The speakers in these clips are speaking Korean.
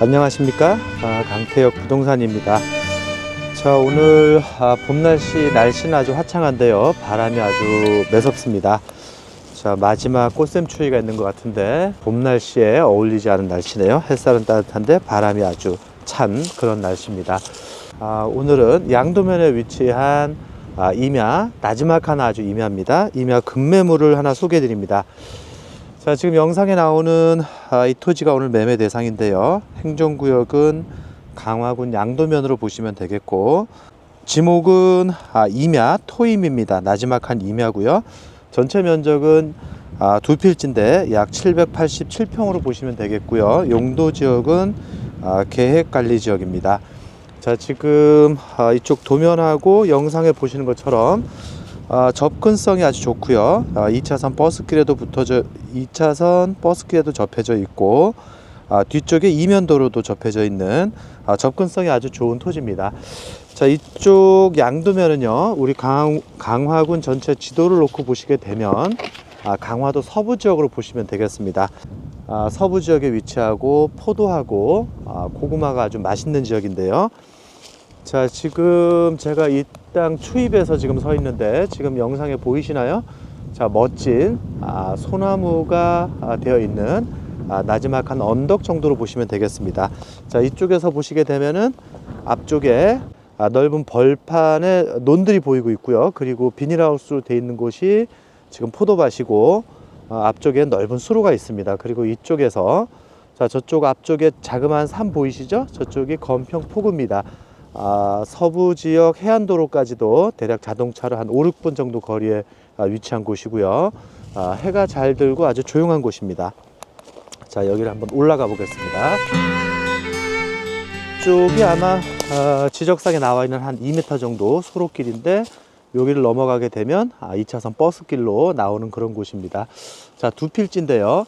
안녕하십니까? 아, 강태혁 부동산입니다. 자 오늘 아, 봄 날씨 날씨는 아주 화창한데요. 바람이 아주 매섭습니다. 자 마지막 꽃샘추위가 있는 것 같은데 봄 날씨에 어울리지 않은 날씨네요. 햇살은 따뜻한데 바람이 아주 찬 그런 날씨입니다. 아, 오늘은 양도면에 위치한 아, 임야 나지막한 아주 임야입니다. 임야 금매물을 하나 소개해 드립니다 자, 지금 영상에 나오는 아, 이 토지가 오늘 매매 대상인데요. 행정구역은 강화군 양도면으로 보시면 되겠고, 지목은 아, 임야 토임입니다. 나지막한 임야고요. 전체 면적은 아, 두 필지인데 약 787평으로 보시면 되겠고요. 용도 지역은 아, 계획관리 지역입니다. 자, 지금 아, 이쪽 도면하고 영상에 보시는 것처럼 아, 접근성이 아주 좋고요. 아, 2차선 버스길에도 붙어져 2차선 버스길에도 접해져 있고 아, 뒤쪽에 이면도로도 접해져 있는 아, 접근성이 아주 좋은 토지입니다. 자 이쪽 양도면은요 우리 강, 강화군 전체 지도를 놓고 보시게 되면 아, 강화도 서부 지역으로 보시면 되겠습니다. 아, 서부 지역에 위치하고 포도하고 아, 고구마가 아주 맛있는 지역인데요. 자 지금 제가 이 땅 추입에서 지금 서 있는데 지금 영상에 보이시나요? 자 멋진 아, 소나무가 아, 되어 있는 아, 나지막한 언덕 정도로 보시면 되겠습니다. 자 이쪽에서 보시게 되면은 앞쪽에 아, 넓은 벌판에 논들이 보이고 있고요. 그리고 비닐하우스로 되어 있는 곳이 지금 포도밭이고 아, 앞쪽에 넓은 수로가 있습니다. 그리고 이쪽에서 자 저쪽 앞쪽에 자그마한 산 보이시죠? 저쪽이 건평 포구입니다. 아, 서부 지역 해안도로까지도 대략 자동차로 한 5, 6분 정도 거리에 아, 위치한 곳이고요. 아, 해가 잘 들고 아주 조용한 곳입니다. 자, 여기를 한번 올라가 보겠습니다. 쪽이 아마 아, 지적상에 나와 있는 한 2m 정도 소로길인데 여기를 넘어가게 되면 아, 2차선 버스길로 나오는 그런 곳입니다. 자, 두 필지인데요.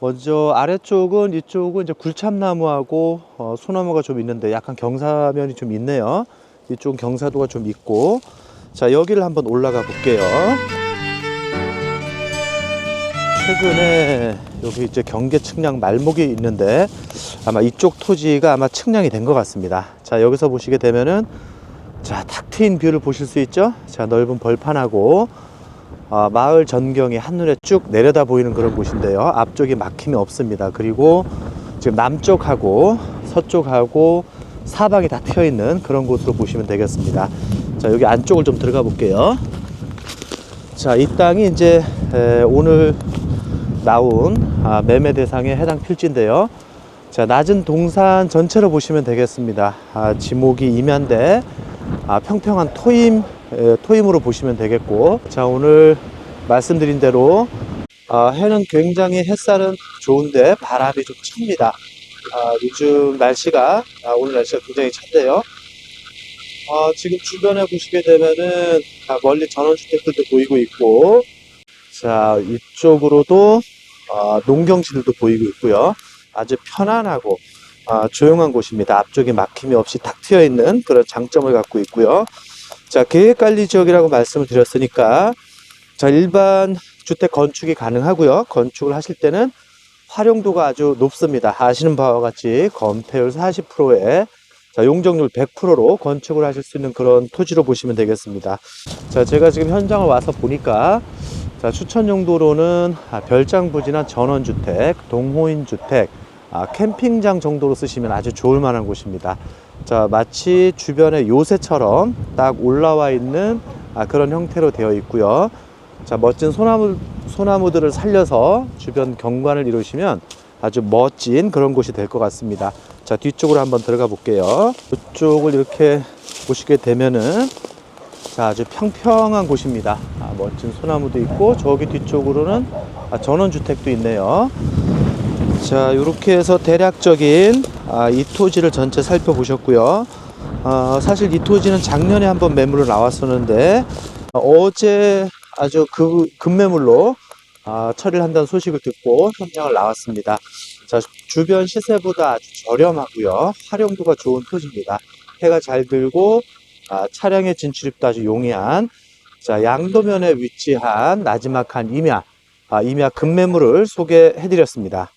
먼저 아래쪽은 이쪽은 이제 굴참나무하고 어, 소나무가 좀 있는데 약간 경사면이 좀 있네요. 이쪽은 경사도가 좀 있고 자 여기를 한번 올라가 볼게요. 최근에 여기 이제 경계 측량 말목이 있는데 아마 이쪽 토지가 아마 측량이 된 것 같습니다. 자 여기서 보시게 되면은 자탁 트인 뷰를 보실 수 있죠. 자 넓은 벌판하고 아, 마을 전경이 한눈에 쭉 내려다 보이는 그런 곳인데요. 앞쪽이 막힘이 없습니다. 그리고 지금 남쪽하고 서쪽하고 사방이 다 트여 있는 그런 곳으로 보시면 되겠습니다. 자, 여기 안쪽을 좀 들어가 볼게요. 자, 이 땅이 이제 에, 오늘 나온 아, 매매 대상에 해당 필지인데요. 자, 낮은 동산 전체로 보시면 되겠습니다. 아, 지목이 임야인데 아, 평평한 토임 에, 토임으로 보시면 되겠고. 자 오늘 말씀드린 대로 아, 해는 굉장히 햇살은 좋은데 바람이 좀 찹니다. 아, 요즘 날씨가 아, 오늘 날씨가 굉장히 찬데요. 아, 지금 주변에 보시게 되면은 아, 멀리 전원주택들도 보이고 있고. 자 이쪽으로도 아, 농경지들도 보이고 있고요. 아주 편안하고 아, 조용한 곳입니다. 앞쪽에 막힘이 없이 탁 트여 있는 그런 장점을 갖고 있고요 자, 계획관리 지역이라고 말씀을 드렸으니까, 자, 일반 주택 건축이 가능하고요. 건축을 하실 때는 활용도가 아주 높습니다. 아시는 바와 같이 건폐율 40%에 자, 용적률 100%로 건축을 하실 수 있는 그런 토지로 보시면 되겠습니다. 자, 제가 지금 현장을 와서 보니까 자, 추천 용도로는 아, 별장 부지나 전원주택, 동호인 주택, 아, 캠핑장 정도로 쓰시면 아주 좋을 만한 곳입니다. 자, 마치 주변에 요새처럼 딱 올라와 있는 아, 그런 형태로 되어 있고요. 자, 멋진 소나무, 소나무들을 살려서 주변 경관을 이루시면 아주 멋진 그런 곳이 될 것 같습니다. 자, 뒤쪽으로 한번 들어가 볼게요. 이쪽을 이렇게 보시게 되면은 자, 아주 평평한 곳입니다. 아, 멋진 소나무도 있고, 저기 뒤쪽으로는 아, 전원주택도 있네요. 자, 이렇게 해서 대략적인 아, 이 토지를 전체 살펴보셨고요. 아, 사실 이 토지는 작년에 한번 매물로 나왔었는데 어, 어제 아주 그 급매물로 아, 처리를 한다는 소식을 듣고 현장을 나왔습니다. 자, 주변 시세보다 아주 저렴하고요. 활용도가 좋은 토지입니다. 해가 잘 들고 아, 차량의 진출입도 아주 용이한 자, 양도면에 위치한 나지막한 임야, 아, 임야 급매물을 소개해드렸습니다.